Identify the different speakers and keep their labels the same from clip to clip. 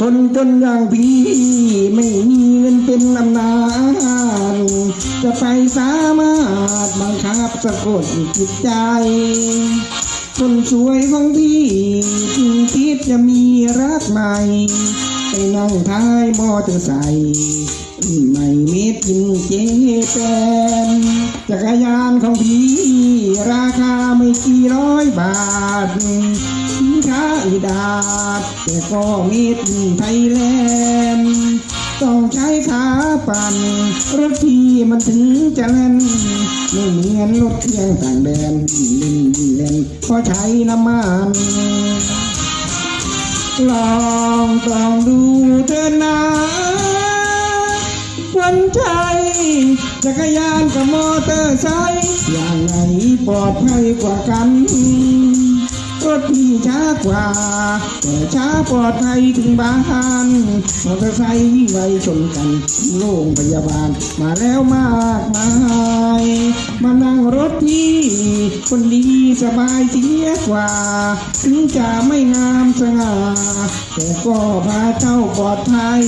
Speaker 1: คนจนอย่างพี่ไม่มีเงินเป็นอำนาจจะไปสามารถบังคับสะกดจิตใจ คนสวยของพี่จึงคิดจะมีรักใหม่ไปนั่งท้ายมอเตอร์ไซค์ไม่เม็ดกินเจแปนจักรยานของพี่ราคาไม่กี่ร้อยบาท สินค้าอีดาแต่ก็ม็ดไทยแลนด์ต้องใช้ขาปั่นรถที่มันถึงจะเล่นไม่เหมือนรถเครื่องต่างแดนลิงเล่นเพราะใช้น้ำมันลองตองดูเธอนะวันใจจักรยานกับมอเตอร์ไซค์อย่างไหนปลอดภัยกว่ากัน รถที่ช้ากว่า แต่ช้าปลอดภัยถึงบ้านมอเตอร์ไซค์วิ่งไวชนกันโรงพยาบาลมาแล้วมากมายมานั่งรถที่คนดีสบายเสียกว่า ถึงจะไม่งามสง่าแต่ก็พาเจ้าปลอดภัย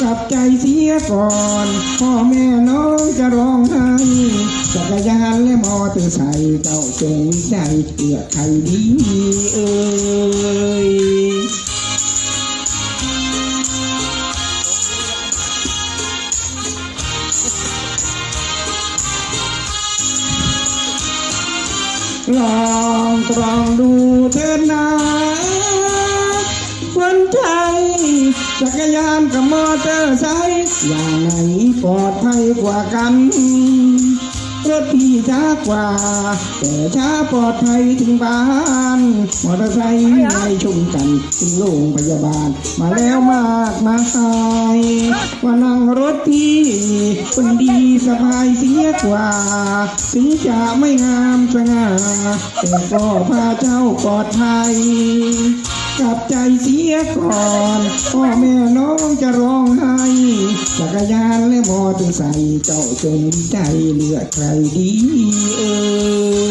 Speaker 1: กับใจเสียก่อนพ่อแม่น้องจะร้องไห้จักรยานและมอเตอร์ไซค์เจ้าจงวิจัยเลือใครดีเอ่ยลองตรองดูเถิดนะ จักรยานกับมอเตอร์ไซค์อย่างไหนปลอดภัยกว่ากันรถพี่ช้ากว่า แต่ช้าปลอดภัยถึงบ้านมอเตอร์ไซค์ไล่ชนกันถึงโรงพยาบาล มาแล้วมากมายว่านั่งรถพี่คนดีสบายเสียกว่า ถึงจะไม่งามสง่าแต่ก็พาเจ้าปลอดภัย บใจเสียก่อนพ่อแม่น้องจะร้องไห้จักรยานและมอเตอร์ไซค์เจ้าจงใจเลือกใครดีเออ